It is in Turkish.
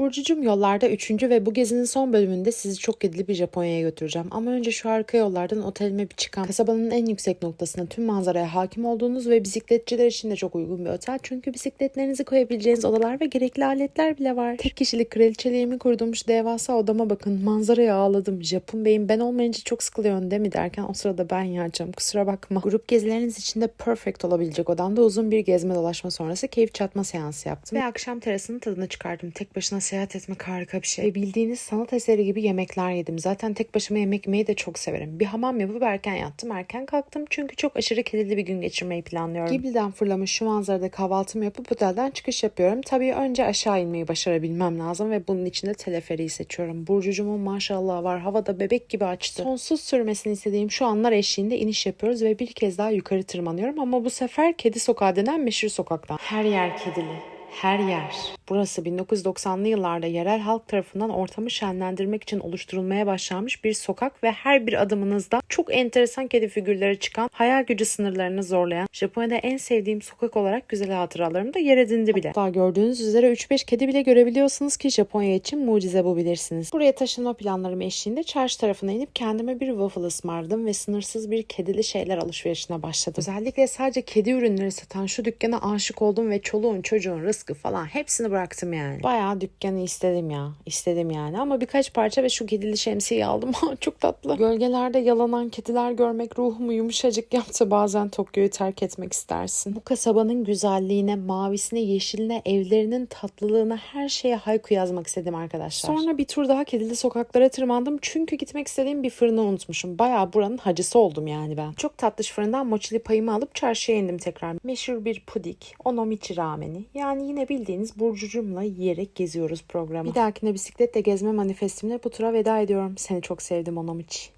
Burcucum yollarda 3. ve bu gezinin son bölümünde sizi çok kedili bir Japonya'ya götüreceğim. Ama önce şu arka yollardan otelime bir çıkan kasabanın en yüksek noktasına tüm manzaraya hakim olduğunuz ve bisikletçiler için de çok uygun bir otel. Çünkü bisikletlerinizi koyabileceğiniz odalar ve gerekli aletler bile var. Tek kişilik kraliçeliğimi kurduğum şu devasa odama bakın. Manzaraya ağladım. Japon beyim ben olmayınca çok sıkılıyorsun değil mi derken o sırada ben yaracağım. Kusura bakma. Grup gezileriniz için de perfect olabilecek odamda uzun bir gezme dolaşma sonrası keyif çatma seansı yaptım. Ve akşam terasının tadını çıkardım. Tek başına seyahat etmek harika bir şey. Ve bildiğiniz sanat eseri gibi yemekler yedim. Zaten tek başıma yemek yemeyi de çok severim. Bir hamam yapıp erken yattım. Erken kalktım çünkü çok aşırı kedili bir gün geçirmeyi planlıyorum. Ghibli'den fırlamış şu manzarada kahvaltımı yapıp otelden çıkış yapıyorum. Tabii önce aşağı inmeyi başarabilmem lazım ve bunun için de teleferiği seçiyorum. Burcucumun maşallah var. Havada bebek gibi açtı. Sonsuz sürmesini istediğim şu anlar eşliğinde iniş yapıyoruz ve bir kez daha yukarı tırmanıyorum ama bu sefer Kedi Sokağı denen meşhur sokaktan. Her yer kedili. Her yer. Burası 1990'lı yıllarda yerel halk tarafından ortamı şenlendirmek için oluşturulmaya başlanmış bir sokak ve her bir adımınızda çok enteresan kedi figürleri çıkan, hayal gücü sınırlarını zorlayan, Japonya'da en sevdiğim sokak olarak güzel hatıralarım da yer edindi bile. Hatta gördüğünüz üzere 3-5 kedi bile görebiliyorsunuz ki Japonya için mucize bu bilirsiniz. Buraya taşınma planlarım eşliğinde çarşı tarafına inip kendime bir waffle ısmarladım ve sınırsız bir kedili şeyler alışverişine başladım. Özellikle sadece kedi ürünleri satan şu dükkana aşık oldum ve çoluğun çocuğun rızkı falan hepsini bıraktım yani. Bayağı dükkanı istedim ya. İstedim yani ama birkaç parça ve şu kedili şemsiyeyi aldım. Çok tatlı. Gölgelerde yalanan kediler görmek ruhumu yumuşacık yaptı. Bazen Tokyo'yu terk etmek istersin. Bu kasabanın güzelliğine, mavisine, yeşiline, evlerinin tatlılığına her şeye hayku yazmak istedim arkadaşlar. Sonra bir tur daha kedili sokaklara tırmandım. Çünkü gitmek istediğim bir fırını unutmuşum. Bayağı buranın hacısı oldum yani ben. Çok tatlış fırından mochili payımı alıp çarşıya indim tekrar. Meşhur bir pudik, onomichi rameni. Yani yine bildiğiniz burcucumla yiyerek geziyoruz programı. Bir dahakine bisikletle gezme manifestimle bu tura veda ediyorum. Seni çok sevdim onomichi.